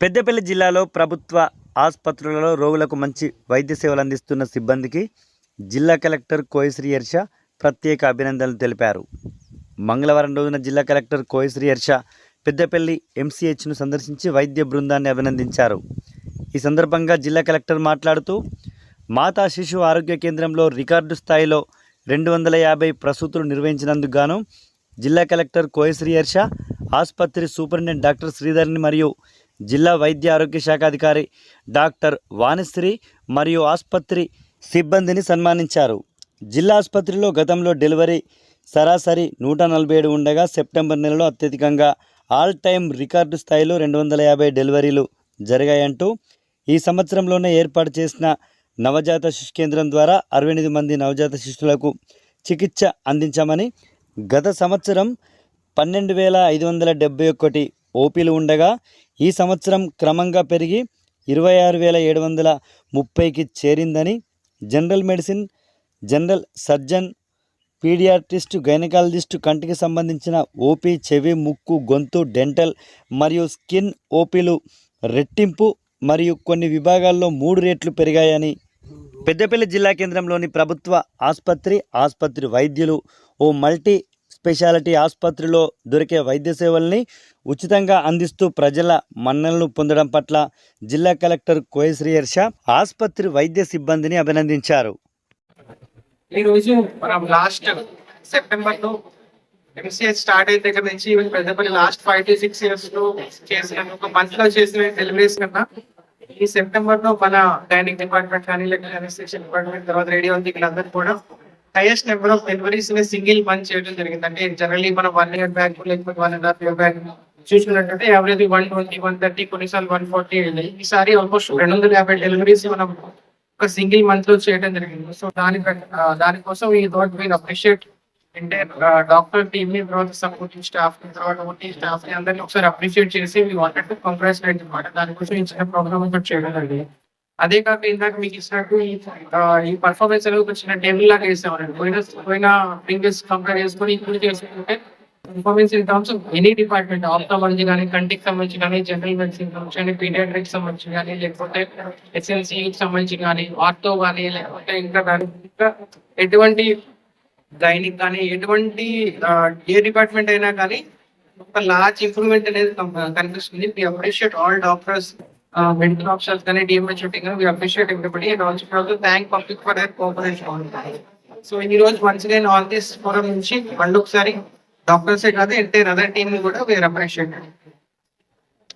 పెద్దపల్లి జిల్లాలో ప్రభుత్వ ఆసుపత్రులలో రోగులకు మంచి వైద్య సేవలు అందిస్తున్న సిబ్బందికి జిల్లా కలెక్టర్ కోయశ్రీ హర్ష ప్రత్యేక అభినందనలు తెలిపారు. మంగళవారం రోజున జిల్లా కలెక్టర్ కోయశ్రీ హర్ష పెద్దపల్లి ఎంసీహెచ్ను సందర్శించి వైద్య బృందాన్ని అభినందించారు. ఈ సందర్భంగా జిల్లా కలెక్టర్ మాట్లాడుతూ మాతా శిశు ఆరోగ్య కేంద్రంలో రికార్డు స్థాయిలో రెండు వందల యాభై ప్రసూతులు నిర్వహించినందుకు గాను జిల్లా కలెక్టర్ కోయశ్రీ హర్ష ఆసుపత్రి సూపరింటెండెంట్ డాక్టర్ శ్రీధర్ని మరియు జిల్లా వైద్య ఆరోగ్య శాఖ అధికారి డాక్టర్ వాణిశ్రీ మరియు ఆసుపత్రి సిబ్బందిని సన్మానించారు. జిల్లా ఆసుపత్రిలో గతంలో డెలివరీ సరాసరి నూట నలభై ఏడు ఉండగా సెప్టెంబర్ నెలలో అత్యధికంగా ఆల్ టైమ్ రికార్డు స్థాయిలో రెండు వందల యాభై డెలివరీలు జరిగాయంటూ ఈ సంవత్సరంలోనే ఏర్పాటు చేసిన నవజాత శిశు కేంద్రం ద్వారా అరవై ఎనిమిది మంది నవజాత శిశువులకు చికిత్స అందించామని గత సంవత్సరం పన్నెండు వేల ఐదు వందల డెబ్బై ఒకటి ఓపీలు ఉండగా ఈ సంవత్సరం క్రమంగా పెరిగి ఇరవై ఆరు వేల ఏడు వందల ముప్పైకి చేరిందని general medicine general surgeon paediatrist gynaecologist కంటికి సంబంధించిన ఓపీ చెవి ముక్కు గొంతు డెంటల్ మరియు స్కిన్ ఓపీలు రెట్టింపు మరియు కొన్ని విభాగాల్లో మూడు రేట్లు పెరిగాయని పెద్దపల్లి జిల్లా కేంద్రంలోని ప్రభుత్వ ఆసుపత్రి ఆసుపత్రి వైద్యులు ఓ మల్టీ స్పెషాలిటీ ఆసుపత్రిలో దొరికే వైద్య సేవల్ని ఉచితంగా అందిస్తూ ప్రజల మన్ననలు పొందడం పట్ల జిల్లా కలెక్టర్ కోయశ్రీ హర్ష ఆసుపత్రి వైద్య సిబ్బందిని అభినందించారు. ఈ రోజు మనం లాస్ట్ సెప్టెంబర్లో ఎంసీఎస్ స్టార్ట్ అయిన దగ్గర నుంచి even Peddapalli last five to six ఇయర్స్లో చేసిన ఒక మంత్లో చేసిన డెలివరీస్ కన్నా ఈ సెప్టెంబర్లో మన డైనింగ్ డిపార్ట్మెంట్ కానీ లేకపోతే డిపార్ట్మెంట్ తర్వాత రేడియాలజీ అందరూ కూడా హైయెస్ట్ నెంబర్ ఆఫ్ డెలివరీస్ని సింగిల్ మంత్ చేయడం జరిగింది. అంటే జనరలీ మనం వన్ ఇయర్ బ్యాక్ లేకపోతే one and half year back చూసుకున్నట్టుంటే average one twenty one thirty కొన్నిసార్లు వన్ ఫార్టీ ఈసారి ఆల్మోస్ట్ రెండు వందల యాభై డెలివరీస్ మనం ఒక సింగిల్ మంత్లో చేయడం జరిగింది. సో దాని దానికోసం ఈ థాట్ మీరు అప్రిషియేట్ అంటే డాక్టర్ టీమ్ని తర్వాత సపోర్టింగ్ స్టాఫ్ని తర్వాత ఓటీ స్టాఫ్ని అందరినీ ఒకసారి అప్రిషియేట్ చేసి మీ వాంటెడ్ టు కంగ్రాచులేట్ అనమాట దానికోసం ఈ చిన్న ప్రోగ్రామ్ ఒకటి చేయడం జరిగింది. అదే కాక ఇందాక మీకు ఇచ్చినట్టు ఈ ఆ, ఈ పర్ఫార్మెన్స్ అనేది ఒక చిన్న టేబుల్ లాగా వేసామండి పోయిన పోయిన ప్రీవియస్ కంపేర్ చేసుకొని ఇప్పుడు చేసుకుంటే performance in terms of any department ophthalmology కానీ కంటికి సంబంధించి కానీ జనరల్ మెడిసిన్ సంబంధించి పీడియాట్రిక్ సంబంధించి కానీ లేకపోతే ఎస్ఎల్సీ సంబంధించి కానీ ఆర్థో కానీ లేకపోతే ఇంకా దాని ఇంకా ఎటువంటి గైనిక్ కానీ ఎటువంటి ఆ, ఏ డిపార్ట్మెంట్ అయినా కానీ ఒక లార్జ్ ఇంప్రూవ్మెంట్ అనేది కం- కనిపిస్తుంది we appreciate all doctors medical officers కానీ డిఎంహెచ్ కానీ we appreciate everybody and also also thank public for their cooperation so ఈ రోజు once again all this forum నుంచి మళ్ళీ ఒకసారి డాక్టర్సే కాదు ఎంటైర్ అదర్ టీమ్ కూడా వీఆర్ అప్రిషియేట్